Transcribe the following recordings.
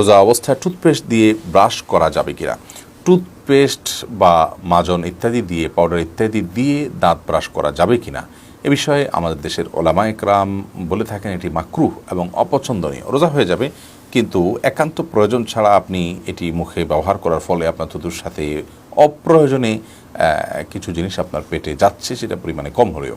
রোজা অবস্থায় টুথপেস্ট দিয়ে ব্রাশ করা যাবে কিনা? টুথপেস্ট বা মাজন ইত্যাদি দিয়ে পাউডার ইত্যাদি দিয়ে দাঁত ব্রাশ করা যাবে কিনা? এ বিষয়ে আমাদের দেশের ওলামা একরাম বলে থাকেন, এটি মাকরুহ এবং অপছন্দনীয়। রোজা হয়ে যাবে, কিন্তু একান্ত প্রয়োজন ছাড়া আপনি এটি মুখে ব্যবহার করার ফলে আপনার থুতুর সাথে অপ্রয়োজনে কিছু জিনিস আপনার পেটে যাচ্ছে, সেটা পরিমাণে কম হলেও।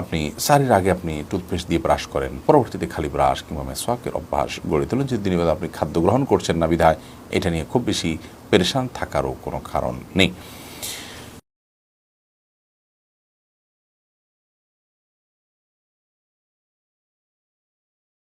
আপনি সারির আগে আপনি টুথপেস্ট দিয়ে ব্রাশ করেন, পরবর্তীতে খালি ব্রাশ কিংবা মেসোয়াকের অভ্যাস গড়ে তোলেন যদি আপনি খাদ্য গ্রহণ করছেন না বিধায়, এটা নিয়ে খুব বেশি পেরেশান থাকারও কোনো কারণ নেই।